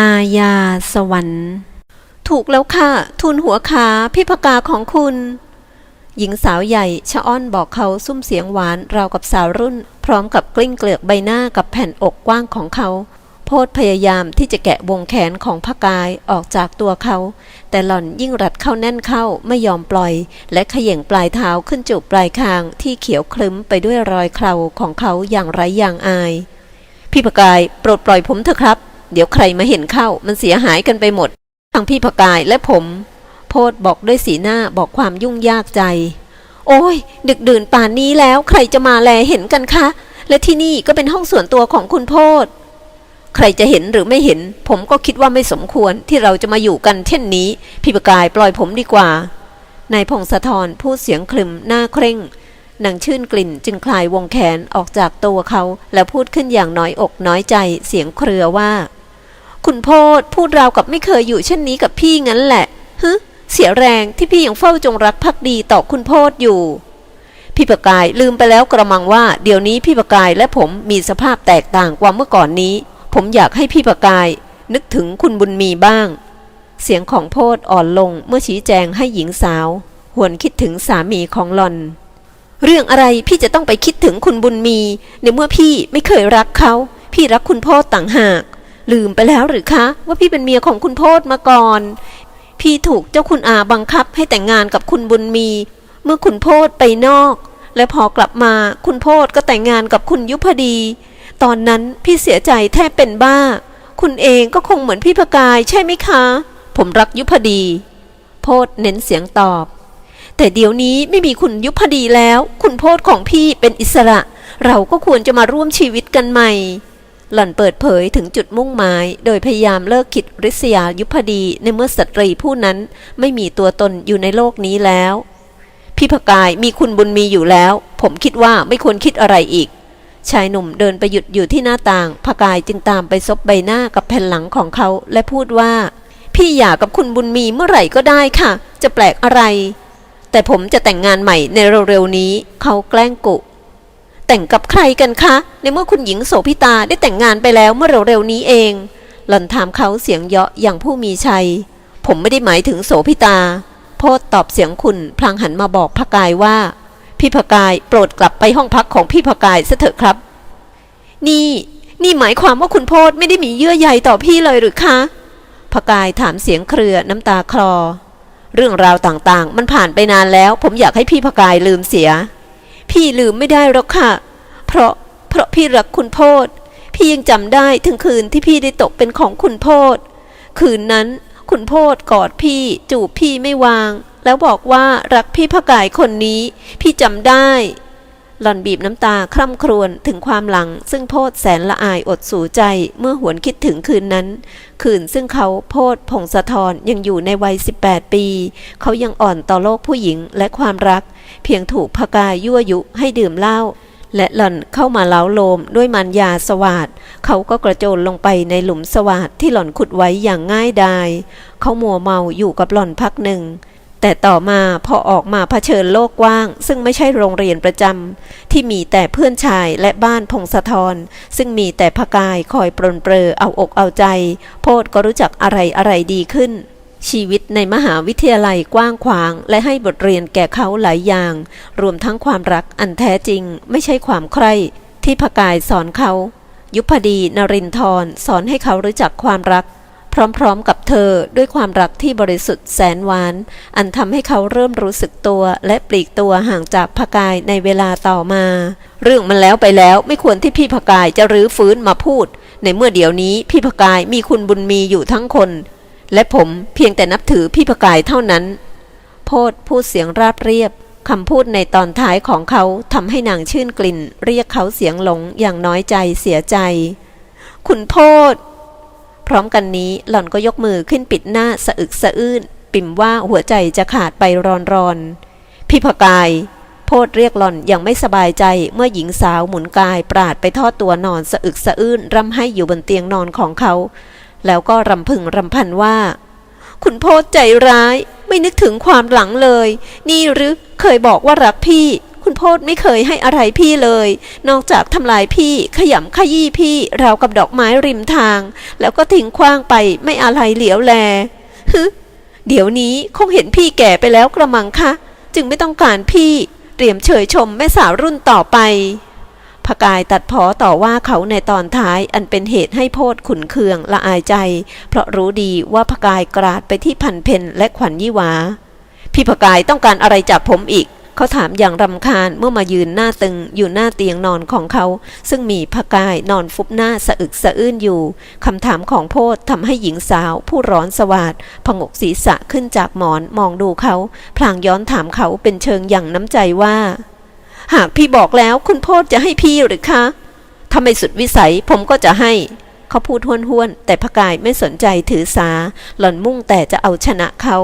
อาญาสวรรค์ ถูกแล้วค่ะ ทุนหัวขาพี่พกาของคุณ หญิงสาวใหญ่ชะอ้อนบอกเขาซุ้มเสียงหวานราวกับสาวรุ่น พร้อมกับกลิ้งเกลือกใบหน้ากับแผ่นอกกว้างของเขาโพดพยายามที่จะแกะวงแขนของพกายออกจากตัวเขา แต่หล่อนยิ่งรัดเข้าแน่นเข้าไม่ยอมปล่อย และเขย่งปลายเท้าขึ้นจูบปลายคางที่เขียวคลึ้มไปด้วยรอยเคราของเขาอย่างไร้อย่างอาย พี่พกายโปรดปล่อยผมเถอะครับ เดี๋ยวใครมาเห็นเข้า มันเสียหายกันไปหมด ทั้งพี่พกายและผม โพดบอกด้วยสีหน้าบอกความยุ่งยากใจ โอ้ย ดึกดื่นป่านนี้แล้วใครจะมาแลเห็นกันคะ และที่นี่ก็เป็นห้องส่วนตัวของคุณโพดใครจะเห็นหรือไม่เห็น ผมก็คิดว่าไม่สมควรที่เราจะมาอยู่กันเช่นนี้ พี่ประกายปล่อยผมดีกว่านายพงศธรพูดเสียงคลึมหน้าเคร่งนางชื่นกลิ่นจึงคลายวงแขนออกจากตัวเขา แล้วพูดขึ้นอย่างน้อยอกน้อยใจเสียงเครือว่า คุณโพดพูดราวกับไม่เคยอยู่เช่นนี้กับพี่งั้นแหละฮึเสียแรงที่พี่ยังเฝ้าจงรักภักดีต่อคุณโพดอยู่ พี่ประกายลืมไปแล้วกระมังว่า เดี๋ยวนี้พี่ประกายและผมมีสภาพแตกต่างกว่าเมื่อก่อนนี้ ผมอยากให้พี่ประกาย นึกถึงคุณบุญมีบ้าง เสียงของโพดอ่อนลงเมื่อชี้แจงให้หญิงสาว หวนคิดถึงสามีของหลอน เรื่องอะไรพี่จะต้องไปคิดถึงคุณบุญมี ในเมื่อพี่ไม่เคยรักเขา พี่รักคุณโพดต่างหาก ลืมไปแล้วหรือคะ ว่าพี่เป็นเมียของคุณโพดมาก่อน พี่ถูกเจ้าคุณอาบังคับให้แต่งงานกับคุณบุญมี เมื่อคุณโพดไปนอก และพอกลับมาคุณโพดก็แต่งงานกับคุณยุพดี ตอนนั้นพี่เสียใจแทบเป็นบ้า คุณเองก็คงเหมือนพี่พกายใช่ไหมคะ ผมรักยุพดี โพดเน้นเสียงตอบ แต่เดี๋ยวนี้ไม่มีคุณยุพดีแล้ว คุณโพดของพี่เป็นอิสระ เราก็ควรจะมาร่วมชีวิตกันใหม่ หล่อนเปิดเผยถึงจุดมุ่งหมาย โดยพยายามเลิกคิดริษยายุพดีในเมื่อสตรีผู้นั้นไม่มีตัวตนอยู่ในโลกนี้แล้ว พี่พกายมีคุณบุญมีอยู่แล้ว ผมคิดว่าไม่ควรคิดอะไรอีก ชายหนุ่มเดินไปหยุดอยู่ที่หน้าต่างพกายจึงตามไปซบใบหน้ากับแผ่นหลังของเขาและพูดว่า พี่อยากกับคุณบุญมีเมื่อไหร่ก็ได้ค่ะ จะแปลกอะไร แต่ผมจะแต่งงานใหม่ในเร็วๆนี้ เขาแกล้งกุ แต่งกับใครกันคะ ในเมื่อคุณหญิงโสพิตาได้แต่งงานไปแล้วเมื่อเร็วๆนี้เอง หล่อนถามเขาเสียงเยาะอย่างผู้มีชัย ผมไม่ได้หมายถึงโสพิตา โพดตอบเสียงคุณพลางหันมาบอกพกายว่า พี่พกายโปรดกลับไปห้องพักของพี่พกายซะเถอะครับ นี่นี่หมายความว่าคุณโพดไม่ได้มีเยื่อใยต่อพี่เลยหรือคะพกายถามเสียงเครือน้ำตาคลอ เรื่องราวต่างๆ มันผ่านไปนานแล้ว ผมอยากให้พี่พกายลืมเสีย พี่ลืมไม่ได้หรอกค่ะ เพราะเพราะพี่รักคุณโพดพี่ยังจำได้ถึงคืนที่พี่ได้ตกเป็นของคุณโพดคืนนั้นคุณโพดกอดพี่จูบพี่ไม่วาง แล้วบอกว่ารักพี่พกายคนนี้ พี่จำได้ หล่อนบีบน้ำตาคร่ำครวญถึงความหลัง ซึ่งโพดแสนละอายอดสูใจเมื่อหวนคิดถึงคืนนั้น คืนซึ่งเขาโพดพงศธรยังอยู่ในวัย 18 ปี เขายังอ่อนต่อโลกผู้หญิงและความรัก เพียงถูกพกายยั่วยุให้ดื่มเหล้าและหล่อนเข้ามาเล้าโลมด้วยมันยาสวาดเขาก็กระโจนลงไปในหลุมสวาดที่หล่อนขุดไว้อย่างง่ายดาย เขามัวเมาอยู่กับหล่อนพักหนึ่ง แต่ต่อมาพอออกมาเผชิญโลกกว้าง ซึ่งไม่ใช่โรงเรียนประจำที่มีแต่เพื่อนชายและบ้านพงศธรซึ่งมีแต่พกายคอยปรนเปรอเอาอกเอาใจ โพดก็รู้จักอะไรอะไรดีขึ้น ชีวิตในมหาวิทยาลัยกว้างขวาง และให้บทเรียนแก่เขาหลายอย่าง รวมทั้งความรักอันแท้จริง ไม่ใช่ความใคร่ที่พกายสอนเขา ยุพดีนรินทร์สอนให้เขารู้จักความรัก พร้อมๆกับเธอด้วยความรักที่บริสุทธิ์แสนหวาน อันทำให้เขาเริ่มรู้สึกตัว และปลีกตัวห่างจากพกายในเวลาต่อมา เรื่องมันแล้วไปแล้วไม่ควรที่พี่พกายจะรื้อฟื้นมาพูด ในเมื่อเดี๋ยวนี้พี่พกายมีคุณบุญมีอยู่ทั้งคน และผมเพียงแต่นับถือพี่พกายเท่านั้น โพดพูดเสียงราบเรียบคำพูดในตอนท้ายของเขาทำให้นางชื่นกลิ่น เรียกเขาเสียงหลงอย่างน้อยใจเสียใจ คุณโพดพ ร้อมกันนี้หล่อนก็ยกมือขึ้นปิดหน้าสะอึกสะอื้น ปิ่มว่าหัวใจจะขาดไปรอนรอนๆพี่พกายโพดเรียกหล่อนอย่างไม่สบายใจเมื่อหญิงสาวหมุนกายปราดไปทอดตัวนอนสะอึกสะอื้นร่ำให้อยู่บนเตียงนอนของเขา แล้วก็รำพึงรำพันว่า คุณโพดใจร้าย ไม่นึกถึงความหลังเลย นี่หรือเคยบอกว่ารักพี่ คุณโพธไม่เคยให้อะไรพี่เลย นอกจากทำลายพี่ขยำขยี้พี่ราวกับดอกไม้ริมทาง แล้วก็ทิ้งขว้างไปไม่อะไรเหลียวแลฮึเดี๋ยวนี้คงเห็นพี่แก่ไปแล้วกระมังคะจึงไม่ต้องการพี่เตรียมเฉยชมแม่สาวรุ่นต่อไปพกายตัดพอต่อว่าเขาในตอนท้ายอันเป็นเหตุให้โพดขุนเคืองละอายใจ เพราะรู้ดีว่าพกายกราดไปที่พันเพนและขวัญยี่หวา พี่พกายต้องการอะไรจากผมอีก เขาถามอย่างรำคาญเมื่อมายืนหน้าตึงอยู่หน้าเตียงนอนของเขา ซึ่งมีพกายนอนฟุบหน้าสะอึกสะอื้นอยู่คำถามของโพธทำให้หญิงสาว ผู้ร้อนสวาดผงกศีรษะขึ้นจากหมอนมองดูเขาพลางย้อนถามเขาเป็นเชิงอย่างน้ำใจว่า หากพี่บอกแล้วคุณโพธจะให้พี่หรือคะถ้าไม่สุดวิสัยผมก็จะให้เขาพูดห้วนๆแต่พกายไม่สนใจถือสา หล่อนมุ่งแต่จะเอาชนะเขา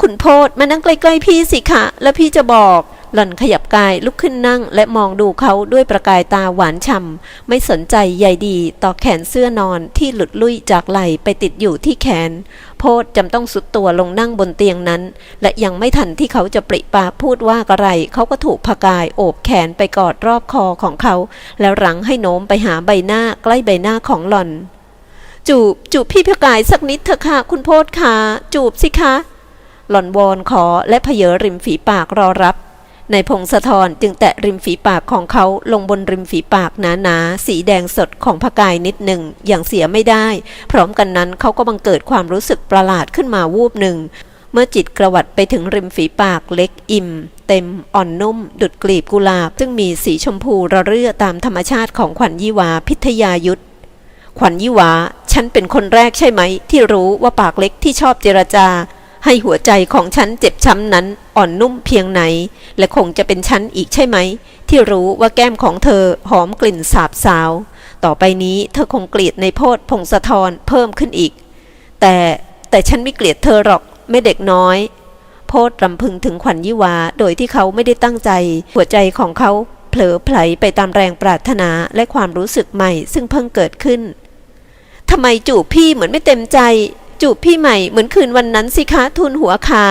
คุณโพธมานั่งใกล้ๆพี่สิคะ แล้วพี่จะบอก หล่อนขยับกายลุกขึ้นนั่ง และมองดูเขาด้วยประกายตาหวานฉ่ำไม่สนใจใยดีต่อแขนเสื้อนอนที่หลุดลุ่ยจากไหล่ไปติดอยู่ที่แขน โพธจำต้องสุดตัวลงนั่งบนเตียงนั้น และยังไม่ทันที่เขาจะปริปากพูดว่าอะไร เขาก็ถูกพกายโอบแขนไปกอดรอบคอของเขา แล้วรั้งให้โน้มไปหาใบหน้าใกล้ใบหน้าของหล่อน จูบจูบพี่พกายสักนิดเถอะค่ะคุณโพธค่ะจูบสิคะ หล่อนวอนขอและเพเยอริมฝีปากรอรับในพงศธรจึงแตะริมฝีปากของเขาลงบนริมฝีปากหนาๆสีแดงสดของพกายนิดหนึ่งอย่างเสียไม่ได้ พร้อมกันนั้นเขาก็บังเกิดความรู้สึกประหลาดขึ้นมาวูบหนึ่ง เมื่อจิตกระวัดไปถึงริมฝีปากเล็กอิ่ม เต็มอ่อนนุ่ม ดุดกลีบกุหลาบ ซึ่งมีสีชมพูระเรื่อตามธรรมชาติของขวัญยี่วาพิทยายุทธขวัญยี่วาฉันเป็นคนแรกใช่ไหม ที่รู้ว่าปากเล็กที่ชอบเจรจา ให้หัวใจของฉันเจ็บช้ำนั้นอ่อนนุ่มเพียงไหน และคงจะเป็นฉันอีกใช่ไหม ที่รู้ว่าแก้มของเธอหอมกลิ่นสาบสาว ต่อไปนี้เธอคงเกลียดในโพธพงศธรเพิ่มขึ้นอีก แต่แต่ฉันไม่เกลียดเธอหรอกไม่เด็กน้อย โพธรำพึงถึงขวัญยี่หวาโดยที่เขาไม่ได้ตั้งใจ หัวใจของเขาเผลอไผลไปตามแรงปรารถนาและความรู้สึกใหม่ซึ่งเพิ่งเกิดขึ้นทำไมจูบพี่เหมือนไม่เต็มใจ จูบพี่ใหม่เหมือนคืนวันนั้นสิคะทุนหัวขา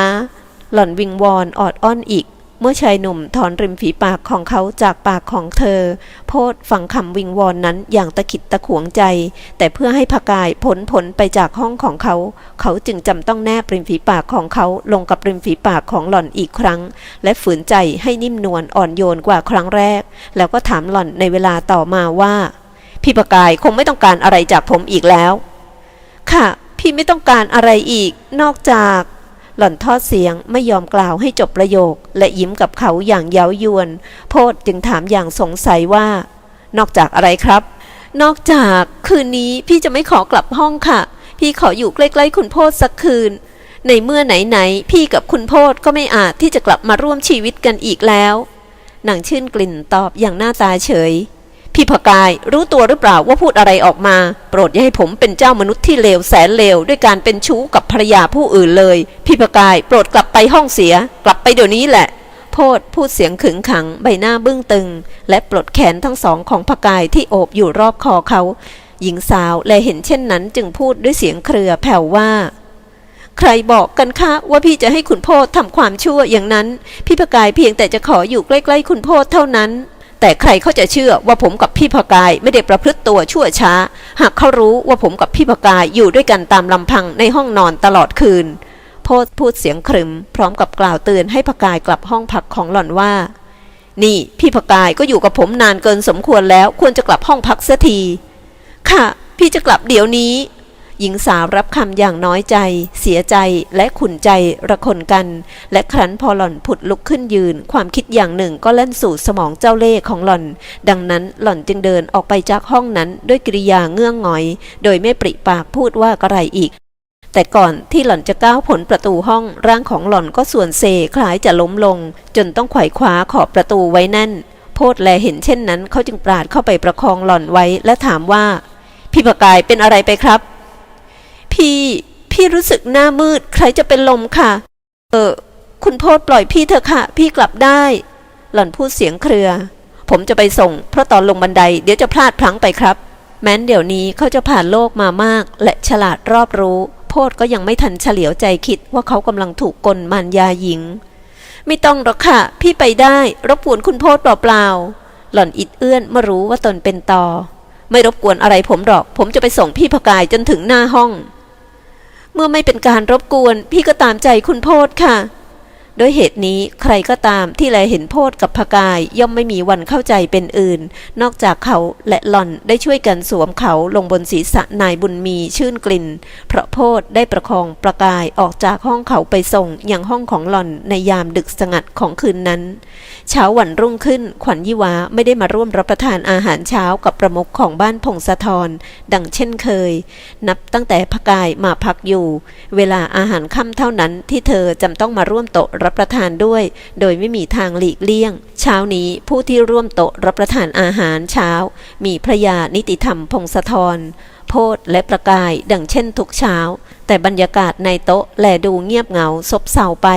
หล่อนวิงวอนออดอ้อนอีก เมื่อชายหนุ่มถอนริมฝีปากของเขาจากปากของเธอ โพดฟังคำวิงวอนนั้นอย่างตะขิดตะขวงใจ แต่เพื่อให้พกายพ้นผลไปจากห้องของเขา เขาจึงจำต้องแนบริมฝีปากของเขาลงกับริมฝีปากของหล่อนอีกครั้ง และฝืนใจให้นิ่มนวลอ่อนโยนกว่าครั้งแรก แล้วก็ถามหล่อนในเวลาต่อมาว่าพี่ประกายคงไม่ต้องการอะไรจากผมอีกแล้ว ค่ะ พี่ไม่ต้องการอะไรอีก นอกจาก หล่อนทอดเสียงไม่ยอมกล่าวให้จบประโยค และยิ้มกับเขาอย่างเย้ายวน โพดจึงถามอย่างสงสัยว่า นอกจากอะไรครับ นอกจากคืนนี้พี่จะไม่ขอกลับห้องค่ะ พี่ขออยู่ใกล้ๆคุณโพดสักคืน ในเมื่อไหนๆพี่กับคุณโพดก็ไม่อาจที่จะกลับมาร่วมชีวิตกันอีกแล้วนางชื่นกลิ่นตอบอย่างหน้าตาเฉย พี่พกายรู้ตัวหรือเปล่าว่าพูดอะไรออกมา โปรดอย่าให้ผมเป็นเจ้ามนุษย์ที่เลวแสนเลวด้วยการเป็นชู้กับภรรยาผู้อื่นเลย พี่พกายโปรดกลับไปห้องเสีย กลับไปเดี๋ยวนี้แหละ โพดพูดเสียงขึงขังใบหน้าบึ้งตึง และปลดแขนทั้งสองของพกายที่โอบอยู่รอบคอเขา หญิงสาวและเห็นเช่นนั้นจึงพูดด้วยเสียงเครือแผ่วว่าใครบอกกันคะว่าพี่จะให้คุณโพธทำความชั่วอย่างนั้น พี่พกายเพียงแต่จะขออยู่ใกล้ ๆ คุณโพธเท่านั้น แต่ใครเขาจะเชื่อว่าผมกับพี่พกายไม่ได้ประพฤติตัวชั่วช้า หากเขารู้ว่าผมกับพี่พกายอยู่ด้วยกันตามลำพังในห้องนอนตลอดคืนโพธพูดเสียงครึม พร้อมกับกล่าวเตือนให้พกายกลับห้องพักของหล่อนว่า นี่พี่พกายก็อยู่กับผมนานเกินสมควรแล้วควรจะกลับห้องพักเสียทีค่ะ พี่จะกลับเดี๋ยวนี้ หญิงสาวรับคำอย่างน้อยใจ เสียใจและขุนใจระคนกัน และครั้นพอหล่อนผุดลุกขึ้นยืน ความคิดอย่างหนึ่งก็เล่นสู่สมองเจ้าเล่ห์ของหล่อน ดังนั้นหล่อนจึงเดินออกไปจากห้องนั้นด้วยกิริยาเงื่องหงอย โดยไม่ปริปากพูดว่าอะไรอีกแต่ก่อนที่หล่อนจะก้าวผลประตูห้องร่างของหล่อนก็ส่วนเซคล้ายจะล้มลง จนต้องไขว่คว้าขอบประตูไว้แน่น โพดแลเห็นเช่นนั้นเขาจึงปราดเข้าไปประคองหล่อนไว้และถามว่า พี่ประกายเป็นอะไรไปครับ พี่ พี่รู้สึกหน้ามืด ใครจะเป็นลมค่ะ เออ คุณโพดปล่อยพี่เถอะค่ะ พี่กลับได้ หล่อนพูดเสียงเครือ ผมจะไปส่ง เพราะตอนลงบันไดเดี๋ยวจะพลาดพลั้งไปครับ แม้นเดี๋ยวนี้เขาจะผ่านโลกมามาก และฉลาดรอบรู้ โพดก็ยังไม่ทันเฉลียวใจคิดว่าเขากำลังถูกกลมารยาหญิง ไม่ต้องหรอกค่ะ พี่ไปได้ รบกวนคุณโพธเปล่าๆหล่อนอิดเอื้อนเมื่อรู้ว่าตนเป็นต่อไม่รบกวนอะไรผมหรอก ผมจะไปส่งพี่พกายจนถึงหน้าห้อง เมื่อไม่เป็นการรบกวน พี่ก็ตามใจคุณโพธค่ะ ด้วยเหตุนี้ใครก็ตามที่แลเห็นโพธกับพกายย่อมไม่มีวันเข้าใจเป็นอื่น นอกจากเขาและหล่อนได้ช่วยกันสวมเขาลงบนศีรษะนายบุญมีชื่นกลิ่น เพราะโพธได้ประคองประกายออกจากห้องเขาไปส่งยังห้องของหล่อนในยามดึกสงัดของคืนนั้น เช้าวันรุ่งขึ้นขวัญยิวาไม่ได้มาร่วมรับประทานอาหารเช้ากับประมุขของบ้านพงศธรดังเช่นเคย นับตั้งแต่พกายมาพักอยู่ เวลาอาหารค่ำเท่านั้นที่เธอจำต้องมาร่วมโต๊ะรับับประทานด้วย โดยไม่มีทางหลีกเลี่ยง เช้านี้ผู้ที่ร่วมโต๊ะรับประทานอาหารเช้า มีพระยานิติธรรมพงศธรโพธและประกายดังเช่นทุกเช้า แต่บรรยากาศในโต๊ะแลดูเงียบเหงาซบเซาไป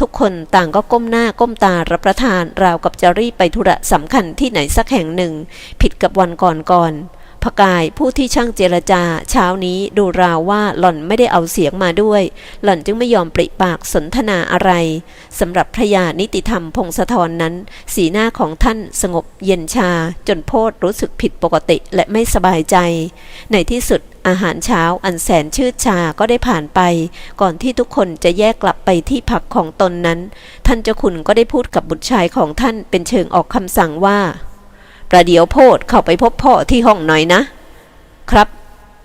ทุกคนต่างก็ก้มหน้าก้มตารับประทานราวกับจะรีบไปธุระสำคัญที่ไหนสักแห่งหนึ่ง ผิดกับวันก่อนๆ พกายผู้ที่ช่างเจรจา เช้านี้ดูราวว่าหล่อนไม่ได้เอาเสียงมาด้วย หล่อนจึงไม่ยอมปริปากสนทนาอะไรสำหรับพระยานิติธรรมพงศธรนั้น สีหน้าของท่านสงบเย็นชา จนโพธรู้สึกผิดปกติและไม่สบายใจ ในที่สุดอาหารเช้าอันแสนชืดชาก็ได้ผ่านไป ก่อนที่ทุกคนจะแยกกลับไปที่พักของตนนั้น ท่านเจ้าคุณก็ได้พูดกับบุตรชายของท่านเป็นเชิงออกคำสั่งว่า ประเดี๋ยวโพดเข้าไปพบพ่อที่ห้องหน่อยนะ ครับ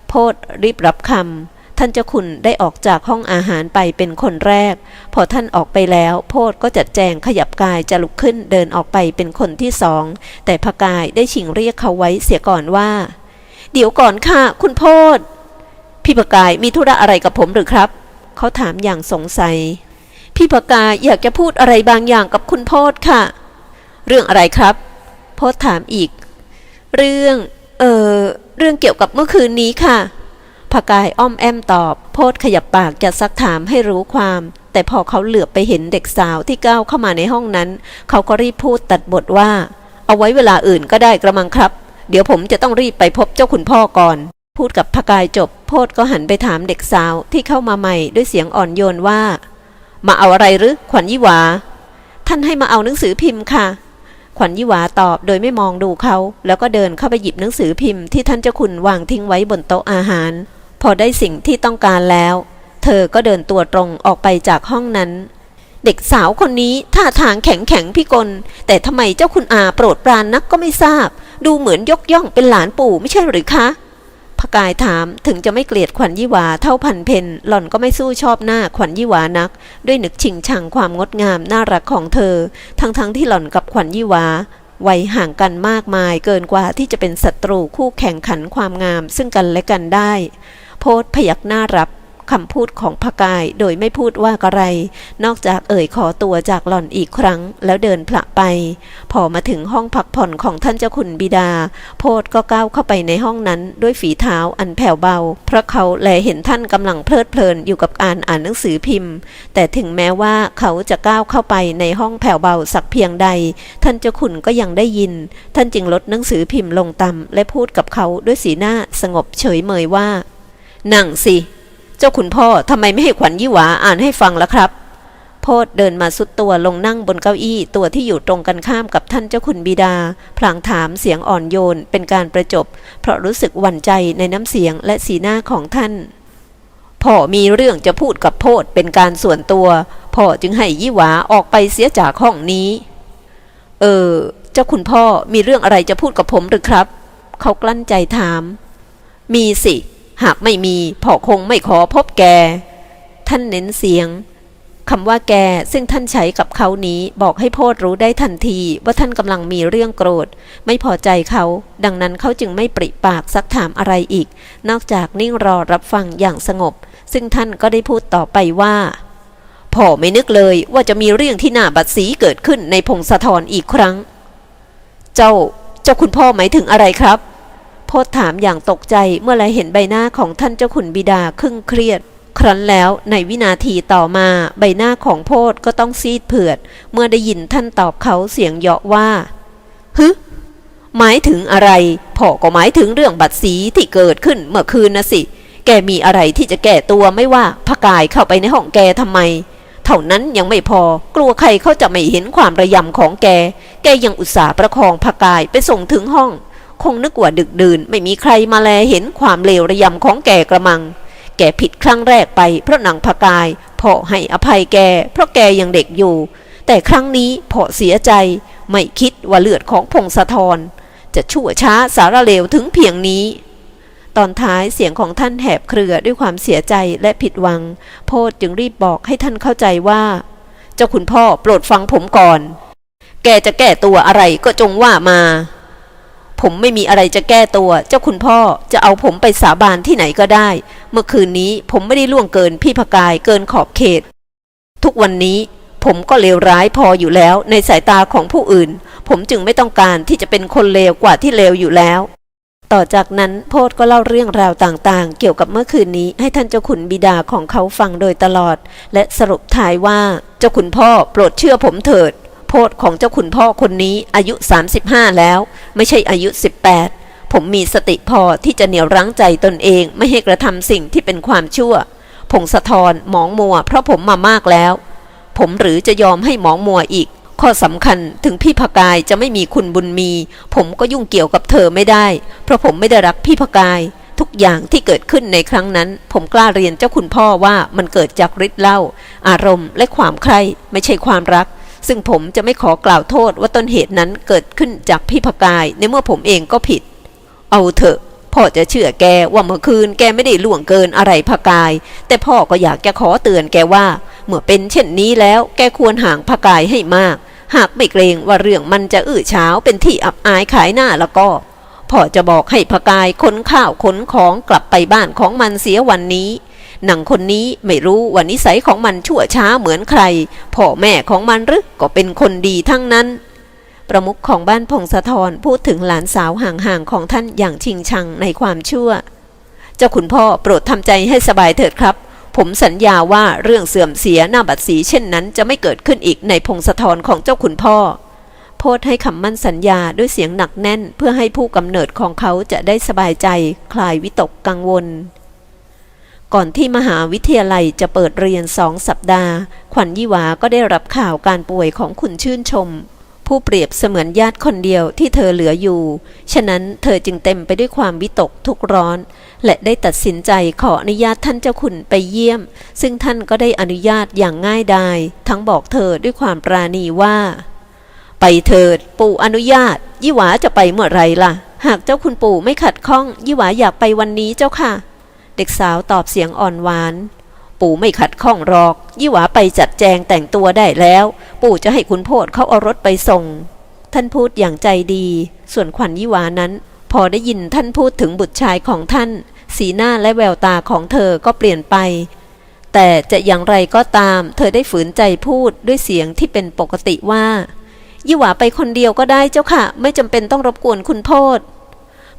โพดรีบรับคำท่านเจ้าคุณได้ออกจากห้องอาหารไปเป็นคนแรก พอท่านออกไปแล้ว โพดก็จัดแจงขยับกายจะลุกขึ้นเดินออกไปเป็นคนที่สอง แต่พกายได้ชิงเรียกเขาไว้เสียก่อนว่า เดี๋ยวก่อนค่ะ คุณโพดพี่พกายมีธุระอะไรกับผมหรือครับ เขาถามอย่างสงสัย พี่พกายอยากจะพูดอะไรบางอย่างกับคุณโพดค่ะ เรื่องอะไรครับ โพสถามอีก เรื่อง เอ่อเรื่องเกี่ยวกับเมื่อคืนนี้ค่ะพกายอ้อมแอมตอบ โพสขยับปากจะซักถามให้รู้ความ แต่พอเขาเหลือบไปเห็นเด็กสาวที่ก้าวเข้ามาในห้องนั้น เขาก็รีบพูดตัดบทว่า เอาไว้เวลาอื่นก็ได้กระมังครับ เดี๋ยวผมจะต้องรีบไปพบเจ้าคุณพ่อก่อน พูดกับพกายจบ โพดก็หันไปถามเด็กสาวที่เข้ามาใหม่ด้วยเสียงอ่อนโยนว่า มาเอาอะไรหรือขวัญยี่หวา ท่านให้มาเอาหนังสือพิมพ์ค่ะ ขวัญยิวาตอบโดยไม่มองดูเขา แล้วก็เดินเข้าไปหยิบหนังสือพิมพ์ที่ท่านเจ้าคุณวางทิ้งไว้บนโต๊ะอาหาร พอได้สิ่งที่ต้องการแล้ว เธอก็เดินตัวตรงออกไปจากห้องนั้น เด็กสาวคนนี้ท่าทางแข็งแข็งพิกล แต่ทำไมเจ้าคุณอาโปรดปรานนักก็ไม่ทราบ ดูเหมือนยกย่องเป็นหลานปู่ไม่ใช่หรือคะ พกายถามถึงจะไม่เกลียดขวัญยี่หวาเท่าพันเพนหล่อนก็ไม่สู้ชอบหน้าขวัญยี่หวานัก ด้วยนึกชิงชังความงดงามน่ารักของเธอ ทั้งๆทที่หล่อนกับขวัญยี่หวาวัยห่างกันมากมายเกินกว่าที่จะเป็นศัตรูคู่แข่งขันความงามซึ่งกันและกันได้ โพสพยักหน้ารับ คำพูดของพกายโดยไม่พูดว่าอะไร นอกจากเอ่ยขอตัวจากหล่อนอีกครั้งแล้วเดินพละไป พอมาถึงห้องพักผ่อนของท่านเจ้าคุณบิดา โพสต์ก็ก้าวเข้าไปในห้องนั้นด้วยฝีเท้าอันแผ่วเบา เพราะเขาแลเห็นท่านกำลังเพลิดเพลินอยู่กับการอ่านหนังสือพิมพ์ แต่ถึงแม้ว่าเขาจะก้าวเข้าไปในห้องแผ่วเบาสักเพียงใด ท่านเจ้าคุณก็ยังได้ยิน ท่านจึงลดหนังสือพิมพ์ลงต่ำและพูดกับเขาด้วยสีหน้าสงบเฉยเมยว่านั่งสิ เจ้าคุณพ่อทำไมไม่ให้ขวัญยี่หวาอ่านให้ฟังล่ะครับ โพดเดินมาสุดตัวลงนั่งบนเก้าอี้ตัวที่อยู่ตรงกันข้ามกับท่านเจ้าคุณบิดา พลางถามเสียงอ่อนโยนเป็นการประจบ เพราะรู้สึกหวั่นใจในน้ำเสียงและสีหน้าของท่าน พ่อมีเรื่องจะพูดกับโพดเป็นการส่วนตัว พ่อจึงให้ยี่หวาออกไปเสียจากห้องนี้ เออ เจ้าคุณพ่อมีเรื่องอะไรจะพูดกับผมหรือครับ เขากลั้นใจถาม มีสิ หากไม่มีพ่อคงไม่ขอพบแก ท่านเน้นเสียงคำว่าแกซึ่งท่านใช้กับเขานี้บอกให้โพดรู้ได้ทันทีว่าท่านกำลังมีเรื่องโกรธ ไม่พอใจเขา ดังนั้นเขาจึงไม่ปริปากซักถามอะไรอีก นอกจากนิ่งรอรับฟังอย่างสงบ ซึ่งท่านก็ได้พูดต่อไปว่าพ่อไม่นึกเลยว่าจะมีเรื่องที่น่าบัดสีเกิดขึ้นในพงศธรอีกครั้ง เจ้า เจ้าคุณพ่อหมายถึงอะไรครับ พธถามอย่างตกใจเมื่อไรเห็นใบหน้าของท่านเจ้าขุนบิดาครึ่งเครียด ครั้นแล้วในวินาทีต่อมาใบหน้าของโพธก็ต้องซีดเผือด เมื่อได้ยินท่านตอบเขาเสียงเยาะว่าฮึหมายถึงอะไรพ่อก็หมายถึงเรื่องบัตรสีที่เกิดขึ้นเมื่อคืนนะสิ แกมีอะไรที่จะแก้ตัวไม่ว่าพกายเข้าไปในห้องแกทำไม เท่านั้นยังไม่พอกลัวใครเขาจะไม่เห็นความระยำของแก แกยังอุตส่าห์ประคองพากายไปส่งถึงห้อง คงนึกว่าดึกดื่น ไม่มีใครมาแลเห็นความเลวระยำของแกกระมัง แกผิดครั้งแรกไปเพราะนางพากายพ่อให้อภัยแก เพราะแกยังเด็กอยู่ แต่ครั้งนี้พ่อเสียใจ ไม่คิดว่าเลือดของพงศธรจะชั่วช้าสารเลวถึงเพียงนี้ ตอนท้ายเสียงของท่านแหบเครือด้วยความเสียใจและผิดหวัง โพธจึงรีบบอกให้ท่านเข้าใจว่า เจ้าคุณพ่อโปรดฟังผมก่อน แกจะแก้ตัวอะไรก็จงว่ามา ผมไม่มีอะไรจะแก้ตัว เจ้าคุณพ่อจะเอาผมไปสาบานที่ไหนก็ได้ เมื่อคืนนี้ผมไม่ได้ล่วงเกินพี่พกายเกินขอบเขต ทุกวันนี้ผมก็เลวร้ายพออยู่แล้วในสายตาของผู้อื่น ผมจึงไม่ต้องการที่จะเป็นคนเลวกว่าที่เลวอยู่แล้ว ต่อจากนั้นโพธก็เล่าเรื่องราวต่างๆ เกี่ยวกับเมื่อคืนนี้ให้ท่านเจ้าขุนบิดาของเขาฟังโดยตลอด และสรุปท้ายว่าเจ้าขุนพ่อโปรดเชื่อผมเถิด โพธของเจ้าขุนพ่อคนนี้อายุ 35 แล้ว ไม่ใช่อายุ 18 ผมมีสติพอที่จะเหนี่ยวรั้งใจตนเองไม่ให้กระทำสิ่งที่เป็นความชั่ว ผงสะทอนหมองมัว เพราะผมมามากแล้ว ผมหรือจะยอมให้หมองมัวอีก ข้อสำคัญถึงพี่พกายจะไม่มีคุณบุญมี ผมก็ยุ่งเกี่ยวกับเธอไม่ได้ เพราะผมไม่ได้รักพี่พกายทุกอย่างที่เกิดขึ้นในครั้งนั้น ผมกล้าเรียนเจ้าคุณพ่อว่ามันเกิดจากฤทธิ์เล้าอารมณ์และความใคร่ไม่ใช่ความรัก ซึ่งผมจะไม่ขอกล่าวโทษว่าต้นเหตุนั้นเกิดขึ้นจากพี่พกาย ในเมื่อผมเองก็ผิด เอาเถอะ พ่อจะเชื่อแกว่าเมื่อคืนแกไม่ได้ล่วงเกินอะไรพกาย แต่พ่อก็อยากจะขอเตือนแกว่า เมื่อเป็นเช่นนี้แล้วแกควรห่างพกายให้มาก หากไม่เกรงว่าเรื่องมันจะอื้อเช้าเป็นที่อับอายขายหน้าแล้วก็พ่อจะบอกให้พกายขนข้าวขนของกลับไปบ้านของมันเสียวันนี้ หนังคนนี้ไม่รู้ว่านิสัยของมันชั่วช้าเหมือนใคร พ่อแม่ของมันหรือก็เป็นคนดีทั้งนั้น ประมุขของบ้านพงศธรพูดถึงหลานสาวห่างๆของท่านอย่างชิงชังในความชั่ว เจ้าคุณพ่อโปรดทำใจให้สบายเถิดครับ ผมสัญญาว่าเรื่องเสื่อมเสียหน้าบัตรสีเช่นนั้นจะไม่เกิดขึ้นอีกในพงศธรของเจ้าคุณพ่อโพธให้คำมั่นสัญญาด้วยเสียงหนักแน่นเพื่อให้ผู้กำเนิดของเขาจะได้สบายใจ คลายวิตกกังวล ก่อนที่มหาวิทยาลัยจะเปิดเรียนสองสัปดาห์ ขวัญยี่หวาก็ได้รับข่าวการป่วยของคุณชื่นชม ผู้เปรียบเสมือนญาติคนเดียวที่เธอเหลืออยู่ ฉะนั้นเธอจึงเต็มไปด้วยความวิตกทุกข์ร้อน และได้ตัดสินใจขออนุญาตท่านเจ้าขุนไปเยี่ยม ซึ่งท่านก็ได้อนุญาตอย่างง่ายดายทั้งบอกเธอด้วยความปราณีว่า ไปเถิดปู่อนุญาต ยี่หวาจะไปเมื่อไรล่ะ หากเจ้าคุณปู่ไม่ขัดข้อง ยี่หวาอยากไปวันนี้เจ้าค่ะ เด็กสาวตอบเสียงอ่อนหวาน ปู่ไม่ขัดข้องหรอก ยี่หวาไปจัดแจงแต่งตัวได้แล้ว ปู่จะให้คุณโพดเขาเอารถไปส่ง ท่านพูดอย่างใจดี ส่วนขวัญยี่หวานั้น พอได้ยินท่านพูดถึงบุตรชายของท่าน สีหน้าและแววตาของเธอก็เปลี่ยนไป แต่จะอย่างไรก็ตาม เธอได้ฝืนใจพูดด้วยเสียงที่เป็นปกติว่ายี่หวาไปคนเดียวก็ได้เจ้าค่ะ ไม่จำเป็นต้องรบกวนคุณโพด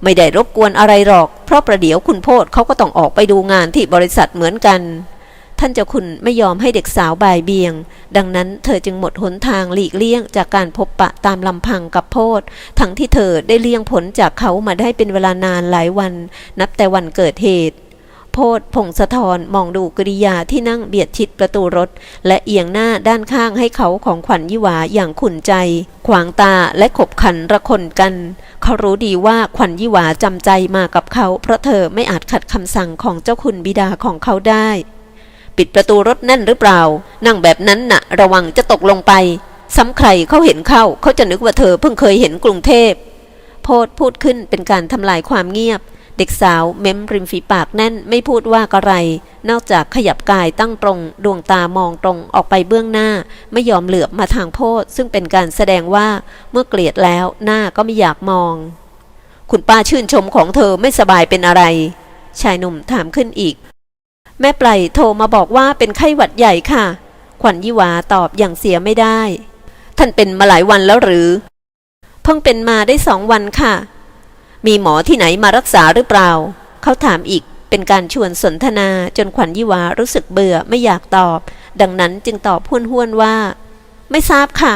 ไม่ได้รบกวนอะไรหรอก เพราะประเดี๋ยวคุณโพธเขาก็ต้องออกไปดูงานที่บริษัทเหมือนกัน ท่านเจ้าคุณไม่ยอมให้เด็กสาวบ่ายเบียง ดังนั้นเธอจึงหมดหนทางหลีกเลี่ยงจากการพบปะตามลำพังกับโพธทั้งที่เธอได้เลี่ยงผลจากเขามาได้เป็นเวลานานหลายวัน นับแต่วันเกิดเหตุ โพดพงศธรมองดูกริยาที่นั่งเบียดชิดประตูรถ และเอียงหน้าด้านข้างให้เขาของขวัญยี่หวาอย่างขุนใจ ขวางตาและขบขันระคนกัน เขารู้ดีว่าขวัญยี่หวาจำใจมากับเขา เพราะเธอไม่อาจขัดคำสั่งของเจ้าคุณบิดาของเขาได้ ปิดประตูรถแน่นหรือเปล่า นั่งแบบนั้นน่ะ ระวังจะตกลงไปซ้ำใครเขาเห็นเข้าเขาจะนึกว่าเธอเพิ่งเคยเห็นกรุงเทพโพดพูดขึ้นเป็นการทำลายความเงียบ เด็กสาวเม้มริมฝีปากแน่นไม่พูดว่าอะไร นอกจากขยับกายตั้งตรง ดวงตามองตรงออกไปเบื้องหน้า ไม่ยอมเหลือบมาทางโพดซึ่งเป็นการแสดงว่าเมื่อเกลียดแล้วหน้าก็ไม่อยากมอง คุณป้าชื่นชมของเธอไม่สบายเป็นอะไร ชายหนุ่มถามขึ้นอีก แม่ไพลโทรมาบอกว่าเป็นไข้หวัดใหญ่ค่ะ ขวัญยี่หวาตอบอย่างเสียไม่ได้ ท่านเป็นมาหลายวันแล้วหรือ เพิ่งเป็นมาได้สองวันค่ะ มีหมอที่ไหนมารักษาหรือเปล่า เขาถามอีกเป็นการชวนสนทนาจนขวัญยี่หวารู้สึกเบื่อไม่อยากตอบ ดังนั้นจึงตอบห้วนๆว่า ไม่ทราบค่ะ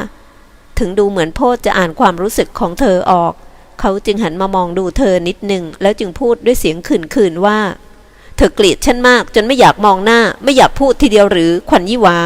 ถึงดูเหมือนโพดจะอ่านความรู้สึกของเธอออก เขาจึงหันมามองดูเธอนิดหนึ่งแล้วจึงพูดด้วยเสียงขื่นๆว่า เธอเกลียดฉันมากจนไม่อยากมองหน้า ไม่อยากพูดทีเดียวหรือขวัญยี่หวา